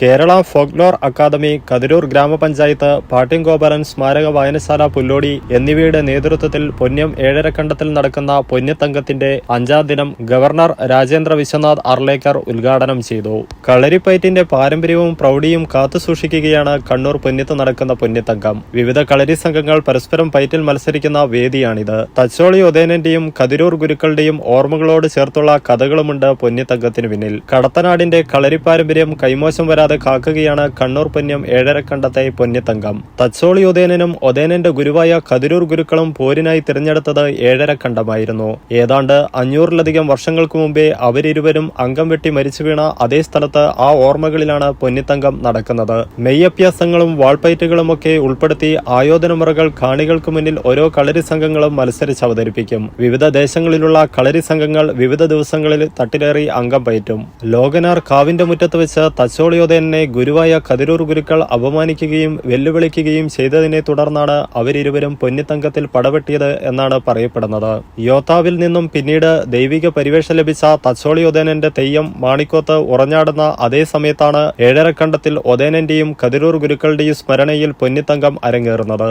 Kerala folklore academy Kathirur ഗ്രാമപഞ്ചായത്ത് പാട്യംഗോപാലൻ സ്മാരക വായനശാല പുല്ലോടി എന്നിവയുടെ നേതൃത്വത്തിൽ പൊന്നം ഏഴരക്കണ്ടത്തിൽ നടക്കുന്ന പൊന്നത്തങ്കത്തിന്റെ അഞ്ചാം ദിനം ഗവർണർ രാജേന്ദ്ര വിശ്വനാഥ് അർലേക്കർ ഉദ്ഘാടനം ചെയ്തു. കളരിപ്പയറ്റിന്റെ പാരമ്പര്യവും പ്രൗഢിയും കാത്തുസൂക്ഷിക്കുകയാണ് കണ്ണൂർ പൊന്നത്ത് നടക്കുന്ന പൊന്നത്തങ്കം വിവിധ കളരി സംഘങ്ങൾ പരസ്പരം പയറ്റിൽ മത്സരിക്കുന്ന വേദിയാണിത്. തച്ചോളി ഉദയനന്റെയും കതിരൂർ ഗുരുക്കളുടെയും ഓർമ്മകളോട് ചേർത്തുള്ള കഥകളുമുണ്ട് പൊന്നിത്തങ്കത്തിന് പിന്നിൽ. കടത്തനാടിന്റെ കളരി പാരമ്പര്യം കൈമോശം വരാതെ കാക്കുകയാണ് കണ്ണൂർ പൊന്നം ഏഴരക്കണ്ടത്തെ പൊന്നിത്തങ്കം തച്ചോളി ഉദയനും ഉദയനന്റെ ഗുരുവായ കതിരൂർ ഗുരുക്കളും പോരിനായി തിരഞ്ഞെടുത്തത് ഏഴരക്കണ്ടമായിരുന്നു ഏതാണ്ട് അഞ്ഞൂറിലധികം വർഷങ്ങൾക്ക് മുമ്പേ അവരിരുവരും അംഗം വെട്ടി മരിച്ചു വീണ അതേ സ്ഥലത്ത് ആ ഓർമ്മകളിലാണ് പൊന്നിത്തങ്കം നടക്കുന്നത്. മെയ്യഭ്യാസങ്ങളും വാൾപ്പയറ്റുകളുമൊക്കെ ഉൾപ്പെടുത്തി ആയോധനമുറകൾ കാണികൾക്ക് മുന്നിൽ ഓരോ കളരി സംഘങ്ങളും മത്സരിച്ച് അവതരിപ്പിക്കും. വിവിധ ദേശങ്ങളിലുള്ള കളരി സംഘങ്ങൾ വിവിധ ദിവസങ്ങളിൽ തട്ടിലേറി അംഗം പയറ്റും. ലോകനാർ കാവിന്റെ മുറ്റത്ത് വെച്ച് തച്ചോളിയോദയനെ ഗുരുവായ കതിരൂർ ഗുരുക്കൾ അപമാനിക്കുകയും വെല്ലുവിളിക്കുകയും ചെയ്തതിനെ തുടർന്നാണ് അവരിരുവരും പൊന്നിത്തങ്കത്തിൽ പടവെട്ടിയത് എന്നാണ് പറയപ്പെടുന്നത്. യോത്താവിൽ നിന്നും പിന്നീട് ദൈവിക പരിവേഷം ലഭിച്ച തച്ചോളിയോദയനന്റെ തെയ്യം മാണിക്കോത്ത് ഉറഞ്ഞാടുന്ന അതേ സമയത്താണ് ഏഴരക്കണ്ടത്തിൽ ഒതേനന്റെയും കതിരൂർ ഗുരുക്കളുടെയും സ്മരണയിൽ പൊന്നിത്തങ്കം അരങ്ങേറുന്നത്.